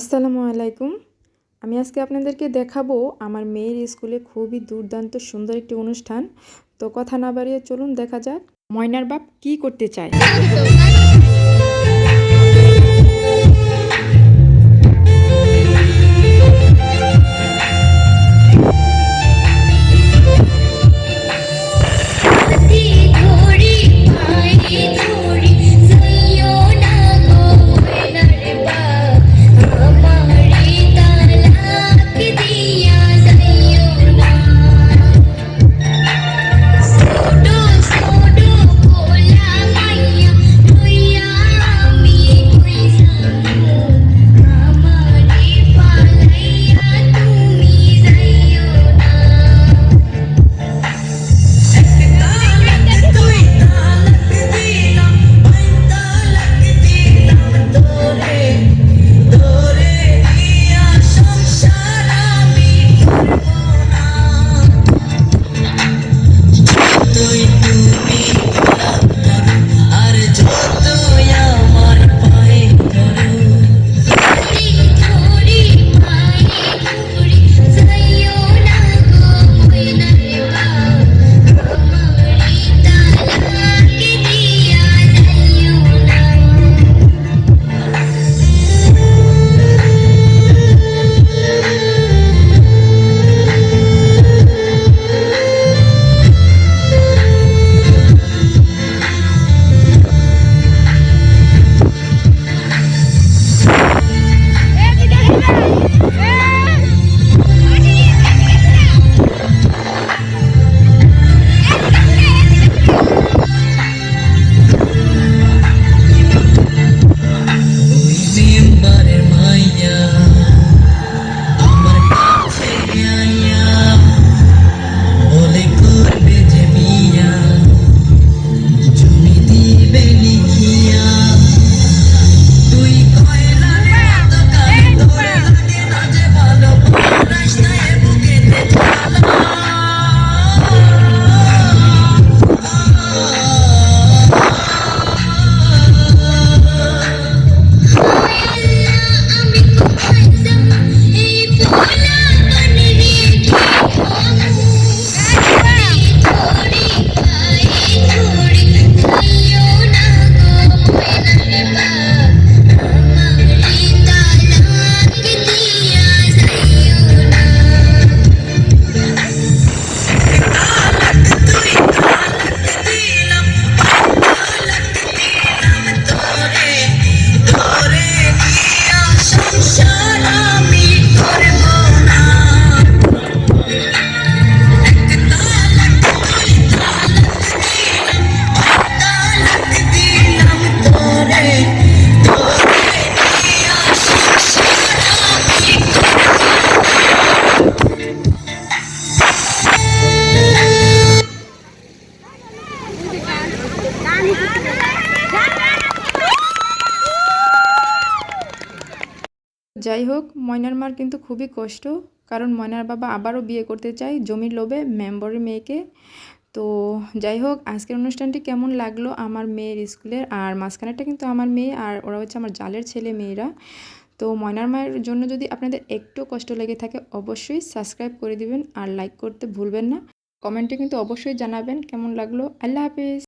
আসসালামু আলাইকুম। আমি আজকে আপনাদেরকে দেখাবো আমার মেয়ের স্কুলে খুবই দুর্দান্ত সুন্দর একটি অনুষ্ঠান। তো কথা না বাড়িয়ে চলুন, দেখা যাক। ময়নার বাপ কি করতে চায়? যাই হোক, ময়নার মার কিন্তু খুবই কষ্ট, কারণ ময়নার বাবা আবারও বিয়ে করতে চায় জমির লোভে মেম্বরের মেয়েকে। তো যাই হোক, আজকের অনুষ্ঠানটি কেমন লাগল আমার মেয়ের স্কুলের, আর মাঝখানেরটা কিন্তু আমার মেয়ে, আর ওরা হচ্ছে আমার জালের ছেলে মেয়েরা। তো ময়নার মায়ের জন্য যদি আপনাদের একটু কষ্ট লেগে থাকে, অবশ্যই সাবস্ক্রাইব করে দিবেন, আর লাইক করতে ভুলবেন না। কমেন্টে কিন্তু অবশ্যই জানাবেন কেমন লাগল। আল্লাহ হাফিজ।